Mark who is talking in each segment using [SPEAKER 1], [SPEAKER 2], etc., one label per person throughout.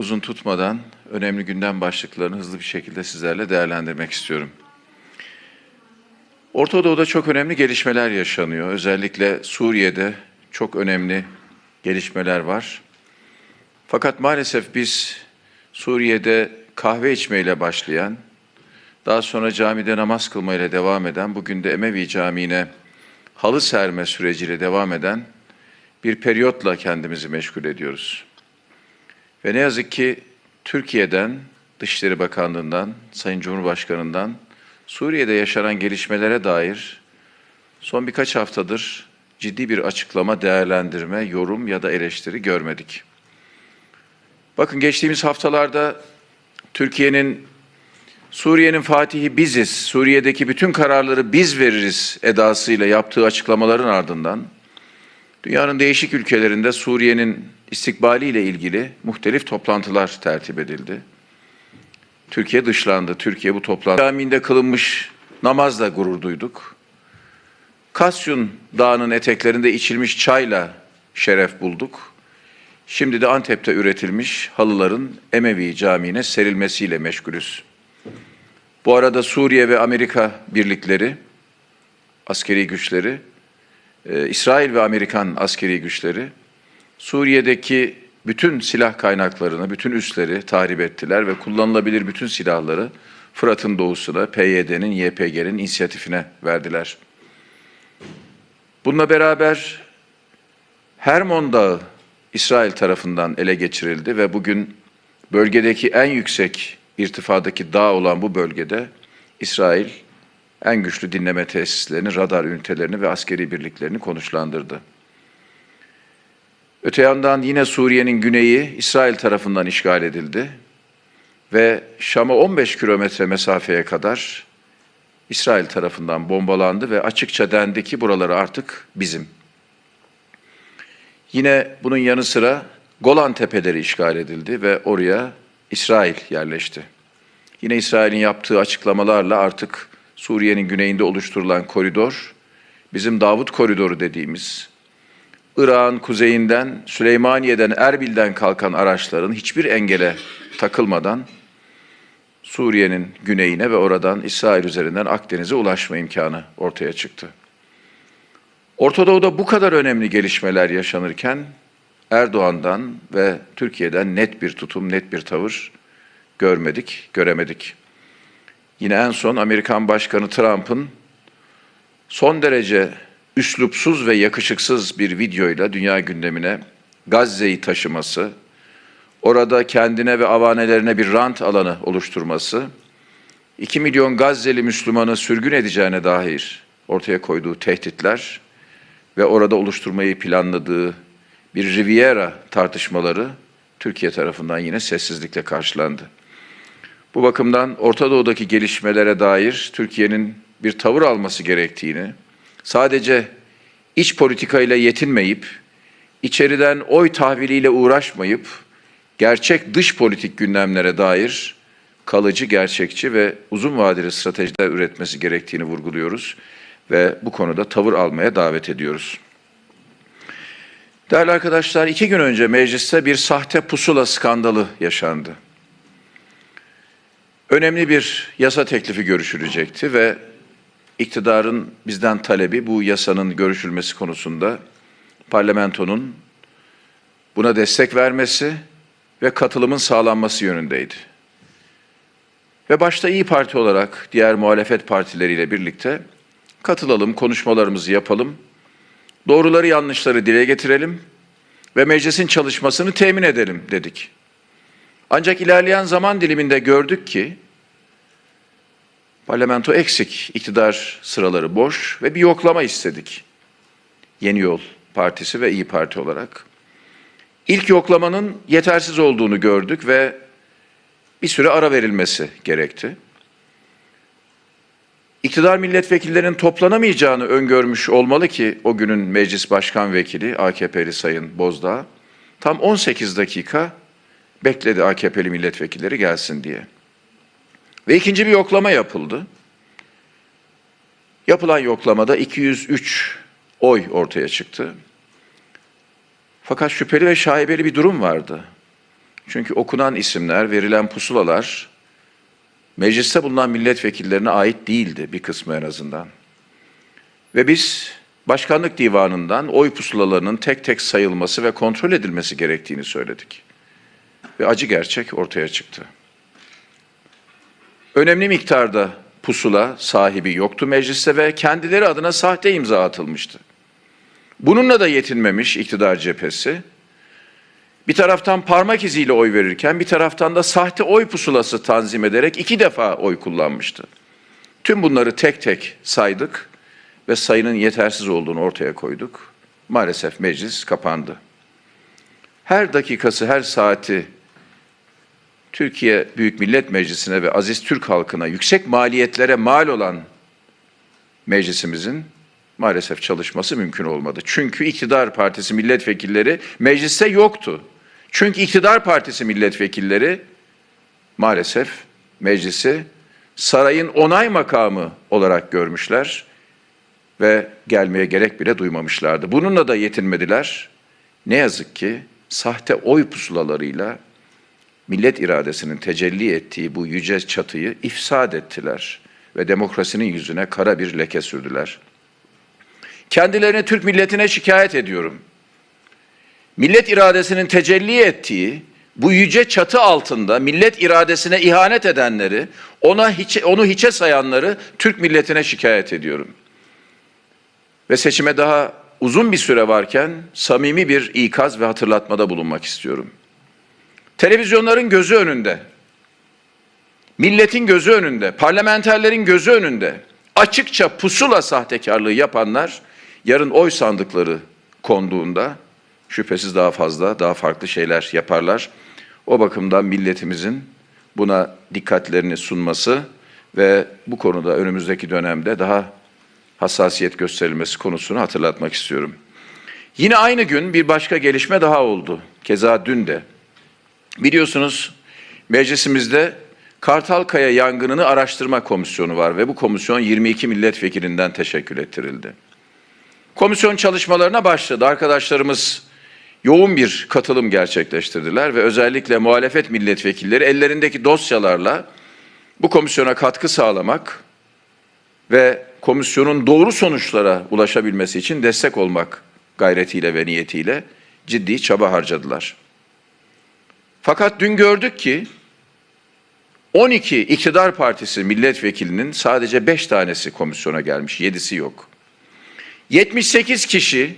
[SPEAKER 1] Uzun tutmadan önemli gündem başlıklarını hızlı bir şekilde sizlerle değerlendirmek istiyorum. Orta Doğu'da çok önemli gelişmeler yaşanıyor. Özellikle Suriye'de çok önemli gelişmeler var. Fakat maalesef biz Suriye'de kahve içmeyle başlayan, daha sonra camide namaz kılmayla devam eden, bugün de Emevi Camii'ne halı serme süreciyle devam eden bir periyotla kendimizi meşgul ediyoruz. Ve ne yazık ki Türkiye'den, Dışişleri Bakanlığı'ndan, Sayın Cumhurbaşkanı'ndan Suriye'de yaşanan gelişmelere dair son birkaç haftadır ciddi bir açıklama, değerlendirme, yorum ya da eleştiri görmedik. Bakın geçtiğimiz haftalarda Türkiye'nin Suriye'nin fatihi biziz, Suriye'deki bütün kararları biz veririz edasıyla yaptığı açıklamaların ardından dünyanın değişik ülkelerinde Suriye'nin istikbaliyle ilgili muhtelif toplantılar tertip edildi. Türkiye dışlandı. Türkiye bu toplantı camiinde kılınmış namazla gurur duyduk. Kasyun Dağı'nın eteklerinde içilmiş çayla şeref bulduk. Şimdi de Antep'te üretilmiş halıların Emevi Camii'ne serilmesiyle meşgulüz. Bu arada Suriye ve Amerika birlikleri, askeri güçleri, e, İsrail ve Amerikan askeri güçleri Suriye'deki bütün silah kaynaklarını, bütün üsleri tahrip ettiler ve kullanılabilir bütün silahları Fırat'ın doğusuna, PYD'nin, YPG'nin inisiyatifine verdiler. Bununla beraber Hermon Dağı İsrail tarafından ele geçirildi ve bugün bölgedeki en yüksek irtifadaki dağ olan bu bölgede İsrail en güçlü dinleme tesislerini, radar ünitelerini ve askeri birliklerini konuşlandırdı. Öte yandan yine Suriye'nin güneyi İsrail tarafından işgal edildi ve Şam'a 15 kilometre mesafeye kadar İsrail tarafından bombalandı ve açıkça dendi ki buraları artık bizim. Yine bunun yanı sıra Golan Tepeleri işgal edildi ve oraya İsrail yerleşti. Yine İsrail'in yaptığı açıklamalarla artık Suriye'nin güneyinde oluşturulan koridor, bizim Davut Koridoru dediğimiz, Irak'ın kuzeyinden, Süleymaniye'den, Erbil'den kalkan araçların hiçbir engele takılmadan Suriye'nin güneyine ve oradan İsrail üzerinden Akdeniz'e ulaşma imkanı ortaya çıktı. Orta Doğu'da bu kadar önemli gelişmeler yaşanırken Erdoğan'dan ve Türkiye'den net bir tutum, net bir tavır görmedik, göremedik. Yine en son Amerikan Başkanı Trump'ın son derece üslupsuz ve yakışıksız bir videoyla dünya gündemine Gazze'yi taşıması, orada kendine ve avanelerine bir rant alanı oluşturması, 2 milyon Gazze'li Müslümanı sürgün edeceğine dair ortaya koyduğu tehditler ve orada oluşturmayı planladığı bir Riviera tartışmaları Türkiye tarafından yine sessizlikle karşılandı. Bu bakımdan Orta Doğu'daki gelişmelere dair Türkiye'nin bir tavır alması gerektiğini, sadece iç politikayla yetinmeyip, içeriden oy tahviliyle uğraşmayıp, gerçek dış politik gündemlere dair kalıcı, gerçekçi ve uzun vadeli stratejiler üretmesi gerektiğini vurguluyoruz ve bu konuda tavır almaya davet ediyoruz. Değerli arkadaşlar, iki gün önce mecliste bir sahte pusula skandalı yaşandı. Önemli bir yasa teklifi görüşülecekti ve iktidarın bizden talebi bu yasanın görüşülmesi konusunda parlamentonun buna destek vermesi ve katılımın sağlanması yönündeydi. Ve başta İyi Parti olarak diğer muhalefet partileriyle birlikte katılalım, konuşmalarımızı yapalım, doğruları yanlışları dile getirelim ve meclisin çalışmasını temin edelim dedik. Ancak ilerleyen zaman diliminde gördük ki parlamento eksik, iktidar sıraları boş ve bir yoklama istedik. Yeni Yol Partisi ve İyi Parti olarak. İlk yoklamanın yetersiz olduğunu gördük ve bir süre ara verilmesi gerekti. İktidar milletvekillerinin toplanamayacağını öngörmüş olmalı ki o günün meclis başkan vekili AKP'li Sayın Bozdağ tam 18 dakika bekledi AKP'li milletvekilleri gelsin diye. Ve ikinci bir yoklama yapıldı. Yapılan yoklamada 203 oy ortaya çıktı. Fakat şüpheli ve şaibeli bir durum vardı. Çünkü okunan isimler, verilen pusulalar mecliste bulunan milletvekillerine ait değildi bir kısmı en azından. Ve biz başkanlık divanından oy pusulalarının tek tek sayılması ve kontrol edilmesi gerektiğini söyledik. Ve acı gerçek ortaya çıktı. Önemli miktarda pusula sahibi yoktu mecliste ve kendileri adına sahte imza atılmıştı. Bununla da yetinmemiş iktidar cephesi. Bir taraftan parmak iziyle oy verirken bir taraftan da sahte oy pusulası tanzim ederek iki defa oy kullanmıştı. Tüm bunları tek tek saydık ve sayının yetersiz olduğunu ortaya koyduk. Maalesef meclis kapandı. Her dakikası, her saati Türkiye Büyük Millet Meclisi'ne ve aziz Türk halkına yüksek maliyetlere mal olan meclisimizin maalesef çalışması mümkün olmadı. Çünkü iktidar partisi milletvekilleri mecliste yoktu. Çünkü iktidar partisi milletvekilleri maalesef meclisi sarayın onay makamı olarak görmüşler ve gelmeye gerek bile duymamışlardı. Bununla da yetinmediler. Ne yazık ki sahte oy pusulalarıyla millet iradesinin tecelli ettiği bu yüce çatıyı ifsad ettiler ve demokrasinin yüzüne kara bir leke sürdüler. Kendilerini Türk milletine şikayet ediyorum. Millet iradesinin tecelli ettiği bu yüce çatı altında millet iradesine ihanet edenleri, ona hiç, onu hiçe sayanları Türk milletine şikayet ediyorum. Ve seçime daha uzun bir süre varken samimi bir ikaz ve hatırlatmada bulunmak istiyorum. Televizyonların gözü önünde, milletin gözü önünde, parlamenterlerin gözü önünde açıkça pusula sahtekarlığı yapanlar yarın oy sandıkları konduğunda şüphesiz daha fazla, daha farklı şeyler yaparlar. O bakımdan milletimizin buna dikkatlerini sunması ve bu konuda önümüzdeki dönemde daha hassasiyet gösterilmesi konusunu hatırlatmak istiyorum. Yine aynı gün bir başka gelişme daha oldu. Keza dün de. Biliyorsunuz meclisimizde Kartalkaya yangınını araştırma komisyonu var ve bu komisyon 22 milletvekilinden teşekkül ettirildi. Komisyon çalışmalarına başladı. Arkadaşlarımız yoğun bir katılım gerçekleştirdiler ve özellikle muhalefet milletvekilleri ellerindeki dosyalarla bu komisyona katkı sağlamak ve komisyonun doğru sonuçlara ulaşabilmesi için destek olmak gayretiyle ve niyetiyle ciddi çaba harcadılar. Fakat dün gördük ki 12 iktidar partisi milletvekilinin sadece 5 tanesi komisyona gelmiş, 7'si yok. 78 kişi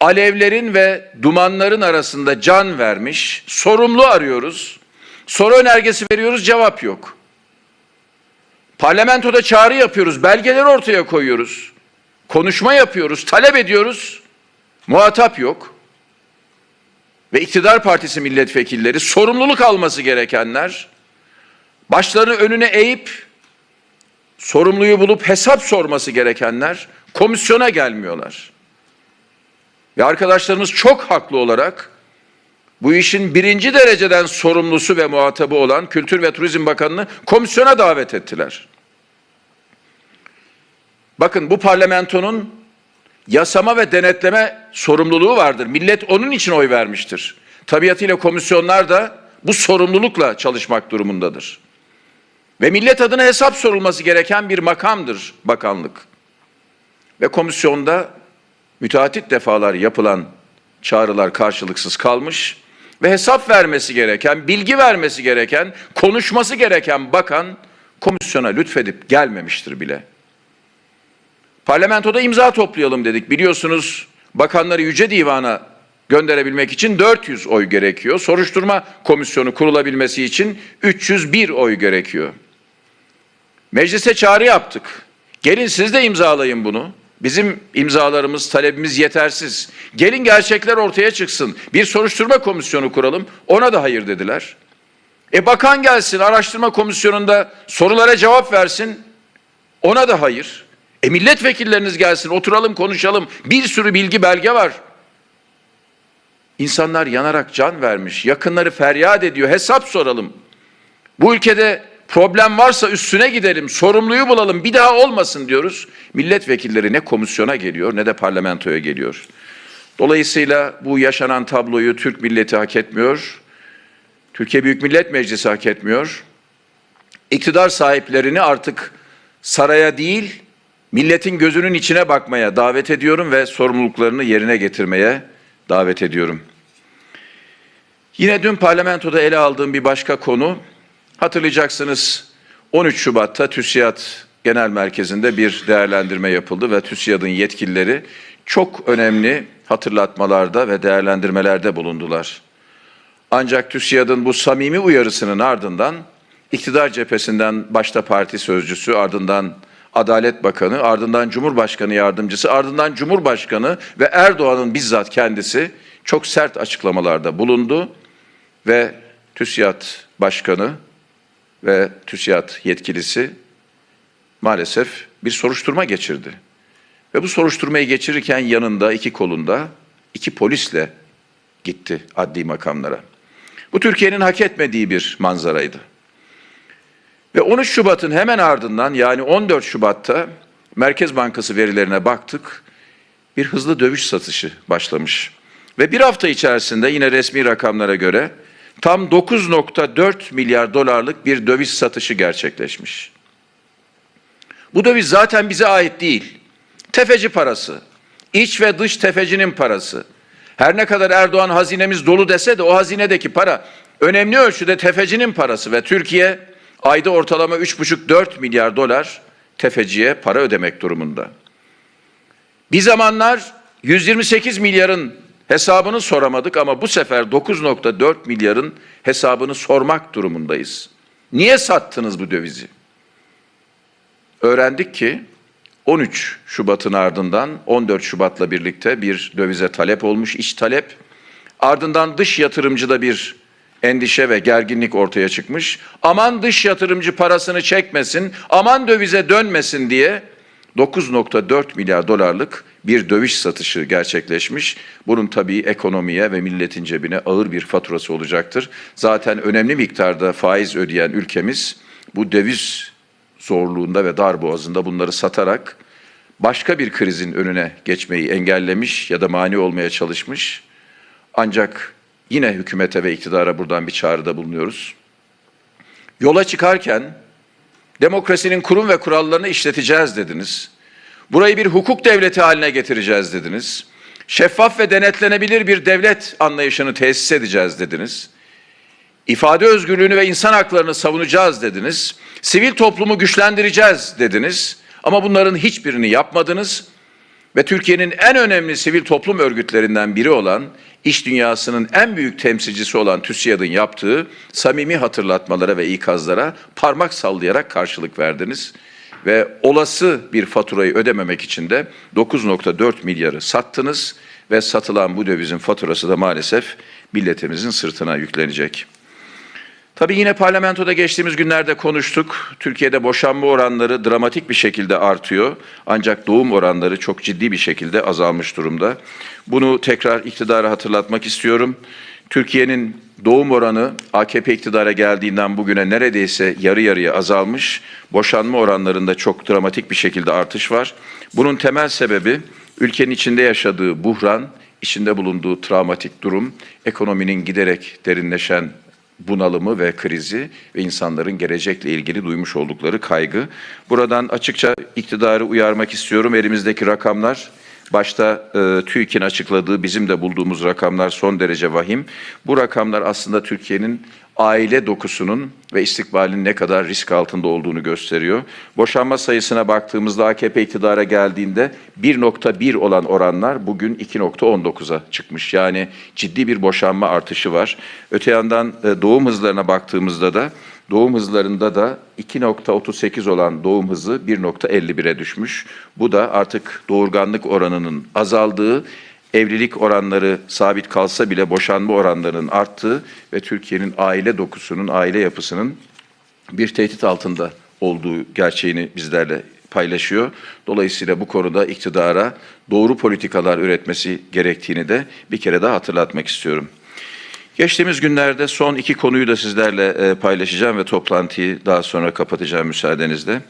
[SPEAKER 1] alevlerin ve dumanların arasında can vermiş, sorumlu arıyoruz. Soru önergesi veriyoruz, cevap yok. Parlamentoda çağrı yapıyoruz, belgeleri ortaya koyuyoruz. Konuşma yapıyoruz, talep ediyoruz. Muhatap yok. Ve iktidar partisi milletvekilleri sorumluluk alması gerekenler başlarını önüne eğip sorumluyu bulup hesap sorması gerekenler komisyona gelmiyorlar. Ve arkadaşlarımız çok haklı olarak bu işin birinci dereceden sorumlusu ve muhatabı olan Kültür ve Turizm Bakanı'nı komisyona davet ettiler. Bakın bu parlamentonun yasama ve denetleme sorumluluğu vardır. Millet onun için oy vermiştir. Tabiatıyla komisyonlar da bu sorumlulukla çalışmak durumundadır. Ve millet adına hesap sorulması gereken bir makamdır bakanlık. Ve komisyonda müteahhit defalar yapılan çağrılar karşılıksız kalmış ve hesap vermesi gereken, bilgi vermesi gereken, konuşması gereken bakan komisyona lütfedip gelmemiştir bile. Parlamentoda imza toplayalım dedik. Biliyorsunuz bakanları Yüce Divan'a gönderebilmek için 400 oy gerekiyor. Soruşturma komisyonu kurulabilmesi için 301 oy gerekiyor. Meclise çağrı yaptık. Gelin siz de imzalayın bunu. Bizim imzalarımız, talebimiz yetersiz. Gelin gerçekler ortaya çıksın. Bir soruşturma komisyonu kuralım. Ona da hayır dediler. E bakan gelsin araştırma komisyonunda sorulara cevap versin. Ona da hayır. E milletvekilleriniz gelsin oturalım konuşalım. Bir sürü bilgi belge var. İnsanlar yanarak can vermiş. Yakınları feryat ediyor. Hesap soralım. Bu ülkede problem varsa üstüne gidelim, sorumluyu bulalım, bir daha olmasın diyoruz. Milletvekilleri ne komisyona geliyor ne de parlamentoya geliyor. Dolayısıyla bu yaşanan tabloyu Türk milleti hak etmiyor. Türkiye Büyük Millet Meclisi hak etmiyor. İktidar sahiplerini artık saraya değil, milletin gözünün içine bakmaya davet ediyorum ve sorumluluklarını yerine getirmeye davet ediyorum. Yine dün parlamentoda ele aldığım bir başka konu, hatırlayacaksınız 13 Şubat'ta TÜSİAD Genel Merkezi'nde bir değerlendirme yapıldı ve TÜSİAD'ın yetkilileri çok önemli hatırlatmalarda ve değerlendirmelerde bulundular. Ancak TÜSİAD'ın bu samimi uyarısının ardından iktidar cephesinden başta parti sözcüsü, ardından Adalet Bakanı, ardından Cumhurbaşkanı Yardımcısı, ardından Cumhurbaşkanı ve Erdoğan'ın bizzat kendisi çok sert açıklamalarda bulundu ve TÜSİAD Başkanı ve TÜSİAD yetkilisi maalesef bir soruşturma geçirdi. Ve bu soruşturmayı geçirirken yanında iki kolunda iki polisle gitti adli makamlara. Bu Türkiye'nin hak etmediği bir manzaraydı. Ve 13 Şubat'ın hemen ardından yani 14 Şubat'ta Merkez Bankası verilerine baktık. Bir hızlı döviz satışı başlamış. Ve bir hafta içerisinde yine resmi rakamlara göre tam 9.4 milyar dolarlık bir döviz satışı gerçekleşmiş. Bu döviz zaten bize ait değil. Tefeci parası, iç ve dış tefecinin parası. Her ne kadar Erdoğan hazinemiz dolu dese de o hazinedeki para önemli ölçüde tefecinin parası ve Türkiye ayda ortalama 3,5-4 milyar dolar tefeciye para ödemek durumunda. Bir zamanlar 128 milyarın hesabını soramadık ama bu sefer 9.4 milyarın hesabını sormak durumundayız. Niye sattınız bu dövizi? Öğrendik ki 13 Şubat'ın ardından 14 Şubat'la birlikte bir dövize talep olmuş, iç talep. Ardından dış yatırımcıda bir endişe ve gerginlik ortaya çıkmış. Aman dış yatırımcı parasını çekmesin, aman dövize dönmesin diye 9.4 milyar dolarlık bir döviz satışı gerçekleşmiş. Bunun tabii ekonomiye ve milletin cebine ağır bir faturası olacaktır. Zaten önemli miktarda faiz ödeyen ülkemiz bu döviz zorluğunda ve darboğazında bunları satarak başka bir krizin önüne geçmeyi engellemiş ya da mani olmaya çalışmış. Ancak yine hükümete ve iktidara buradan bir çağrıda bulunuyoruz. Yola çıkarken demokrasinin kurum ve kurallarını işleteceğiz dediniz. Burayı bir hukuk devleti haline getireceğiz dediniz. Şeffaf ve denetlenebilir bir devlet anlayışını tesis edeceğiz dediniz. İfade özgürlüğünü ve insan haklarını savunacağız dediniz. Sivil toplumu güçlendireceğiz dediniz. Ama bunların hiçbirini yapmadınız. Ve Türkiye'nin en önemli sivil toplum örgütlerinden biri olan, iş dünyasının en büyük temsilcisi olan TÜSİAD'ın yaptığı samimi hatırlatmalara ve ikazlara parmak sallayarak karşılık verdiniz. Ve olası bir faturayı ödememek için de 9.4 milyarı sattınız ve satılan bu dövizin faturası da maalesef milletimizin sırtına yüklenecek. Tabii yine parlamentoda geçtiğimiz günlerde konuştuk. Türkiye'de boşanma oranları dramatik bir şekilde artıyor. Ancak doğum oranları çok ciddi bir şekilde azalmış durumda. Bunu tekrar iktidara hatırlatmak istiyorum. Türkiye'nin doğum oranı AKP iktidara geldiğinden bugüne neredeyse yarı yarıya azalmış. Boşanma oranlarında çok dramatik bir şekilde artış var. Bunun temel sebebi ülkenin içinde yaşadığı buhran, içinde bulunduğu travmatik durum, ekonominin giderek derinleşen bunalımı ve krizi ve insanların gelecekle ilgili duymuş oldukları kaygı. Buradan açıkça iktidarı uyarmak istiyorum. Elimizdeki rakamlar başta e, TÜİK'in açıkladığı bizim de bulduğumuz rakamlar son derece vahim. Bu rakamlar aslında Türkiye'nin aile dokusunun ve istikbalin ne kadar risk altında olduğunu gösteriyor. Boşanma sayısına baktığımızda AKP iktidara geldiğinde 1.1 olan oranlar bugün 2.19'a çıkmış. Yani ciddi bir boşanma artışı var. Öte yandan e, doğum hızlarına baktığımızda da doğum hızlarında da 2.38 olan doğum hızı 1.51'e düşmüş. Bu da artık doğurganlık oranının azaldığı evlilik oranları sabit kalsa bile boşanma oranlarının arttığı ve Türkiye'nin aile dokusunun, aile yapısının bir tehdit altında olduğu gerçeğini bizlerle paylaşıyor. Dolayısıyla bu konuda iktidara doğru politikalar üretmesi gerektiğini de bir kere daha hatırlatmak istiyorum. Geçtiğimiz günlerde son iki konuyu da sizlerle e, paylaşacağım ve toplantıyı daha sonra kapatacağım müsaadenizle.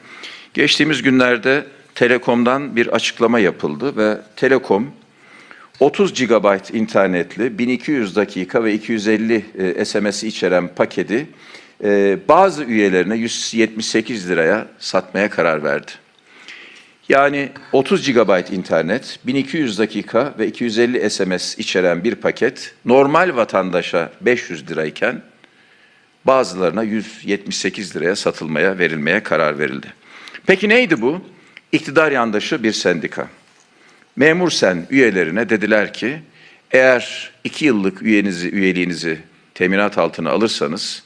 [SPEAKER 1] Geçtiğimiz günlerde Telekom'dan bir açıklama yapıldı ve Telekom 30 GB internetli 1200 dakika ve 250 e, SMS'i içeren paketi e, bazı üyelerine 178 liraya satmaya karar verdi. Yani 30 GB internet, 1200 dakika ve 250 SMS içeren bir paket normal vatandaşa 500 lirayken bazılarına 178 liraya satılmaya, verilmeye karar verildi. Peki neydi bu? İktidar yandaşı bir sendika. Memur sen üyelerine dediler ki eğer iki yıllık üyenizi, üyeliğinizi teminat altına alırsanız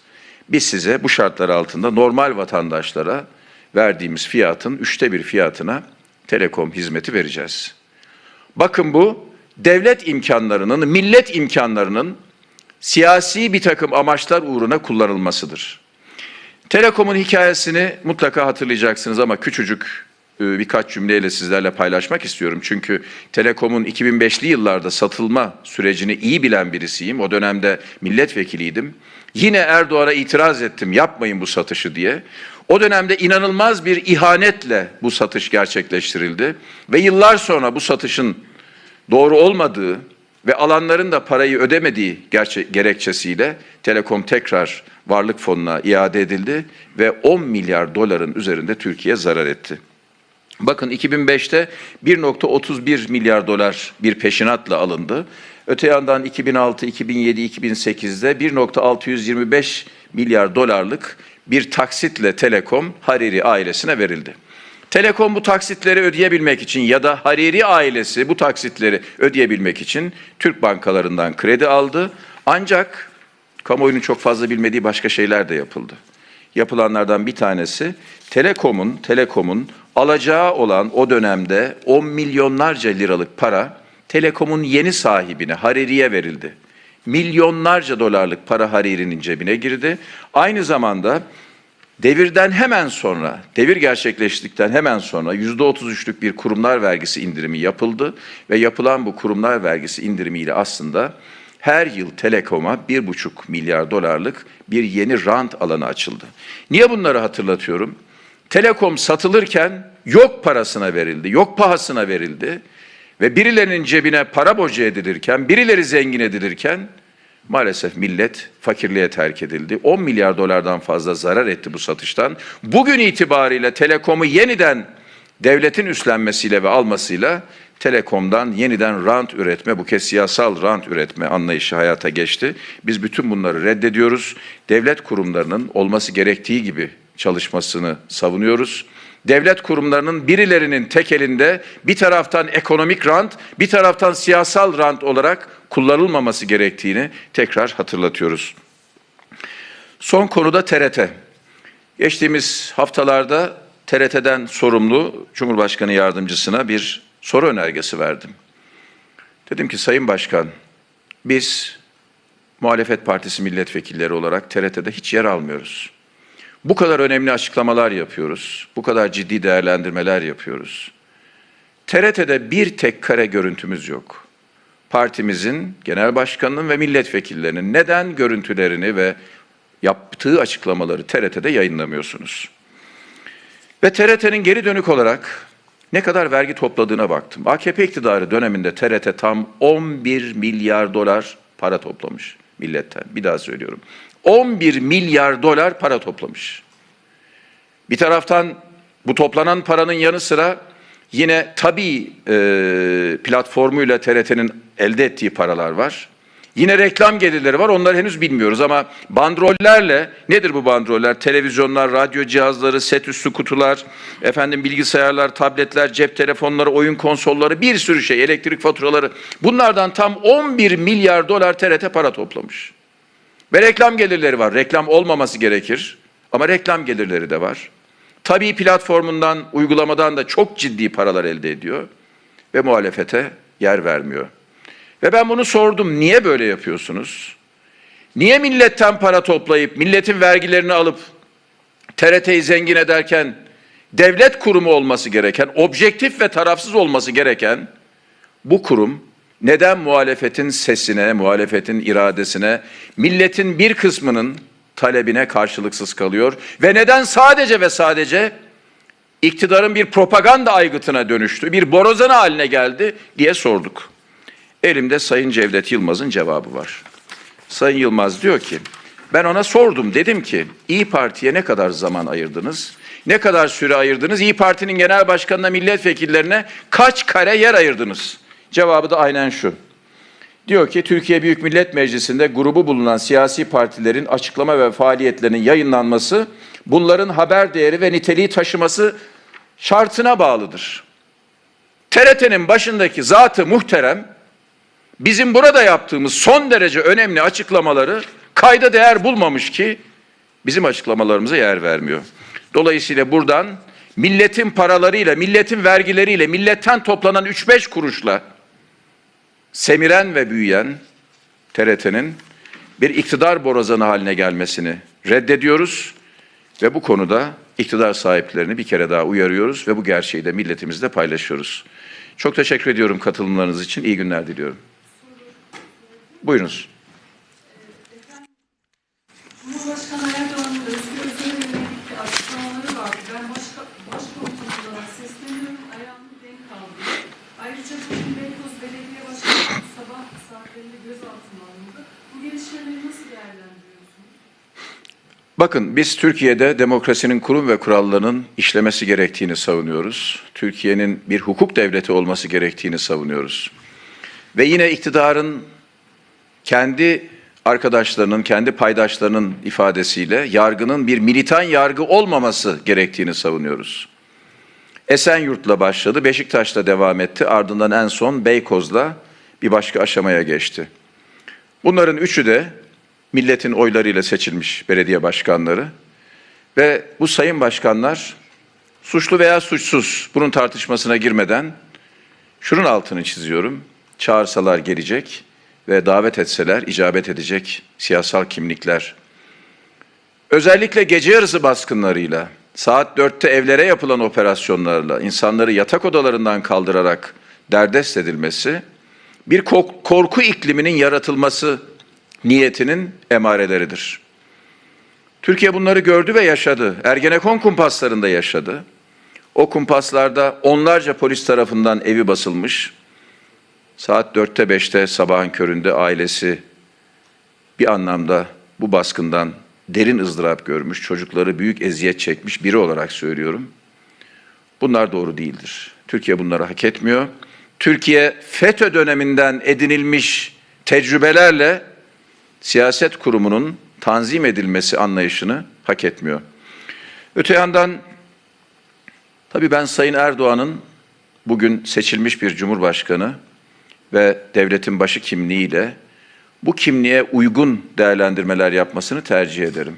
[SPEAKER 1] biz size bu şartlar altında normal vatandaşlara verdiğimiz fiyatın üçte bir fiyatına telekom hizmeti vereceğiz. Bakın bu devlet imkanlarının, millet imkanlarının siyasi bir takım amaçlar uğruna kullanılmasıdır. Telekom'un hikayesini mutlaka hatırlayacaksınız ama küçücük birkaç cümleyle sizlerle paylaşmak istiyorum. Çünkü Telekom'un 2005'li yıllarda satılma sürecini iyi bilen birisiyim. O dönemde milletvekiliydim. Yine Erdoğan'a itiraz ettim yapmayın bu satışı diye. O dönemde inanılmaz bir ihanetle bu satış gerçekleştirildi. Ve yıllar sonra bu satışın doğru olmadığı ve alanların da parayı ödemediği gerekçesiyle Telekom tekrar varlık fonuna iade edildi ve 10 milyar doların üzerinde Türkiye zarar etti. Bakın 2005'te 1.31 milyar dolar bir peşinatla alındı. Öte yandan 2006, 2007, 2008'de 1.625 milyar dolarlık bir taksitle Telekom Hariri ailesine verildi. Telekom bu taksitleri ödeyebilmek için ya da Hariri ailesi bu taksitleri ödeyebilmek için Türk bankalarından kredi aldı. Ancak kamuoyunun çok fazla bilmediği başka şeyler de yapıldı. Yapılanlardan bir tanesi Telekom'un Telekom'un alacağı olan o dönemde 10 milyonlarca liralık para Telekom'un yeni sahibine Hariri'ye verildi. Milyonlarca dolarlık para Hariri'nin cebine girdi. Aynı zamanda Devirden hemen sonra, devir gerçekleştikten hemen sonra yüzde otuz üçlük bir kurumlar vergisi indirimi yapıldı ve yapılan bu kurumlar vergisi indirimiyle aslında her yıl Telekom'a bir buçuk milyar dolarlık bir yeni rant alanı açıldı. Niye bunları hatırlatıyorum? Telekom satılırken yok parasına verildi, yok pahasına verildi ve birilerinin cebine para boca edilirken, birileri zengin edilirken Maalesef millet fakirliğe terk edildi. 10 milyar dolardan fazla zarar etti bu satıştan. Bugün itibariyle Telekom'u yeniden devletin üstlenmesiyle ve almasıyla Telekom'dan yeniden rant üretme, bu kez siyasal rant üretme anlayışı hayata geçti. Biz bütün bunları reddediyoruz. Devlet kurumlarının olması gerektiği gibi çalışmasını savunuyoruz. Devlet kurumlarının birilerinin tek elinde bir taraftan ekonomik rant, bir taraftan siyasal rant olarak kullanılmaması gerektiğini tekrar hatırlatıyoruz. Son konuda TRT. Geçtiğimiz haftalarda TRT'den sorumlu Cumhurbaşkanı Yardımcısına bir soru önergesi verdim. Dedim ki Sayın Başkan, biz muhalefet partisi milletvekilleri olarak TRT'de hiç yer almıyoruz. Bu kadar önemli açıklamalar yapıyoruz. Bu kadar ciddi değerlendirmeler yapıyoruz. TRT'de bir tek kare görüntümüz yok. Partimizin, genel başkanının ve milletvekillerinin neden görüntülerini ve yaptığı açıklamaları TRT'de yayınlamıyorsunuz? Ve TRT'nin geri dönük olarak ne kadar vergi topladığına baktım. AKP iktidarı döneminde TRT tam 11 milyar dolar para toplamış milletten. Bir daha söylüyorum. 11 milyar dolar para toplamış. Bir taraftan bu toplanan paranın yanı sıra yine tabii e, platformuyla TRT'nin elde ettiği paralar var. Yine reklam gelirleri var. Onları henüz bilmiyoruz ama bandrollerle nedir bu bandroller? Televizyonlar, radyo cihazları, set üstü kutular, efendim bilgisayarlar, tabletler, cep telefonları, oyun konsolları, bir sürü şey, elektrik faturaları. Bunlardan tam 11 milyar dolar TRT para toplamış. Ve reklam gelirleri var. Reklam olmaması gerekir ama reklam gelirleri de var. Tabii platformundan, uygulamadan da çok ciddi paralar elde ediyor ve muhalefete yer vermiyor. Ve ben bunu sordum. Niye böyle yapıyorsunuz? Niye milletten para toplayıp, milletin vergilerini alıp TRT'yi zengin ederken devlet kurumu olması gereken, objektif ve tarafsız olması gereken bu kurum neden muhalefetin sesine, muhalefetin iradesine, milletin bir kısmının talebine karşılıksız kalıyor ve neden sadece ve sadece iktidarın bir propaganda aygıtına dönüştü, bir borazanı haline geldi diye sorduk. Elimde Sayın Cevdet Yılmaz'ın cevabı var. Sayın Yılmaz diyor ki, ben ona sordum dedim ki İyi Parti'ye ne kadar zaman ayırdınız? Ne kadar süre ayırdınız? İyi Parti'nin genel başkanına, milletvekillerine kaç kare yer ayırdınız? Cevabı da aynen şu. Diyor ki Türkiye Büyük Millet Meclisi'nde grubu bulunan siyasi partilerin açıklama ve faaliyetlerinin yayınlanması bunların haber değeri ve niteliği taşıması şartına bağlıdır. TRT'nin başındaki zatı muhterem bizim burada yaptığımız son derece önemli açıklamaları kayda değer bulmamış ki bizim açıklamalarımıza yer vermiyor. Dolayısıyla buradan milletin paralarıyla, milletin vergileriyle, milletten toplanan 3-5 kuruşla semiren ve büyüyen TRT'nin bir iktidar borazanı haline gelmesini reddediyoruz ve bu konuda iktidar sahiplerini bir kere daha uyarıyoruz ve bu gerçeği de milletimizle paylaşıyoruz. Çok teşekkür ediyorum katılımlarınız için. İyi günler diliyorum. Buyurunuz.
[SPEAKER 2] Cumhurbaşkanı Erdoğan'ın Özgür yönelik bir açıklamaları vardı. Ben başka, başkomutan olarak sesleniyorum. Ayağımı denk aldı. Ayrıca bugün Beykoz Belediye Başkanı
[SPEAKER 1] Bakın biz Türkiye'de demokrasinin kurum ve kurallarının işlemesi gerektiğini savunuyoruz. Türkiye'nin bir hukuk devleti olması gerektiğini savunuyoruz. Ve yine iktidarın kendi arkadaşlarının, kendi paydaşlarının ifadesiyle yargının bir militan yargı olmaması gerektiğini savunuyoruz. Esenyurt'la başladı, Beşiktaş'la devam etti, ardından en son Beykoz'la bir başka aşamaya geçti. Bunların üçü de milletin oylarıyla seçilmiş belediye başkanları ve bu sayın başkanlar suçlu veya suçsuz bunun tartışmasına girmeden şunun altını çiziyorum. Çağırsalar gelecek ve davet etseler icabet edecek siyasal kimlikler. Özellikle gece yarısı baskınlarıyla, saat dörtte evlere yapılan operasyonlarla insanları yatak odalarından kaldırarak derdest edilmesi, bir ko- korku ikliminin yaratılması niyetinin emareleridir. Türkiye bunları gördü ve yaşadı. Ergenekon kumpaslarında yaşadı. O kumpaslarda onlarca polis tarafından evi basılmış. Saat dörtte beşte sabahın köründe ailesi bir anlamda bu baskından derin ızdırap görmüş, çocukları büyük eziyet çekmiş biri olarak söylüyorum. Bunlar doğru değildir. Türkiye bunları hak etmiyor. Türkiye FETÖ döneminden edinilmiş tecrübelerle siyaset kurumunun tanzim edilmesi anlayışını hak etmiyor. Öte yandan tabii ben Sayın Erdoğan'ın bugün seçilmiş bir cumhurbaşkanı ve devletin başı kimliğiyle bu kimliğe uygun değerlendirmeler yapmasını tercih ederim.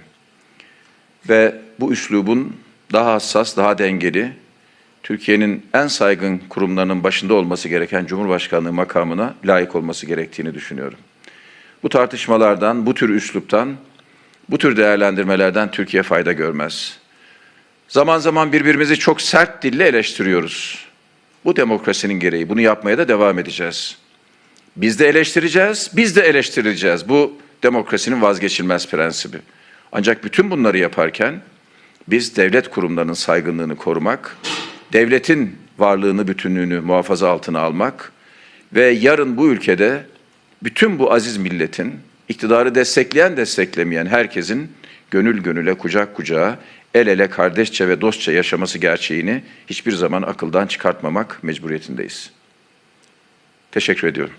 [SPEAKER 1] Ve bu üslubun daha hassas, daha dengeli, Türkiye'nin en saygın kurumlarının başında olması gereken Cumhurbaşkanlığı makamına layık olması gerektiğini düşünüyorum. Bu tartışmalardan, bu tür üsluptan, bu tür değerlendirmelerden Türkiye fayda görmez. Zaman zaman birbirimizi çok sert dille eleştiriyoruz. Bu demokrasinin gereği. Bunu yapmaya da devam edeceğiz. Biz de eleştireceğiz, biz de eleştirileceğiz. Bu demokrasinin vazgeçilmez prensibi. Ancak bütün bunları yaparken biz devlet kurumlarının saygınlığını korumak, devletin varlığını, bütünlüğünü muhafaza altına almak ve yarın bu ülkede bütün bu aziz milletin, iktidarı destekleyen desteklemeyen herkesin gönül gönüle, kucak kucağa, el ele kardeşçe ve dostça yaşaması gerçeğini hiçbir zaman akıldan çıkartmamak mecburiyetindeyiz. Teşekkür ediyorum.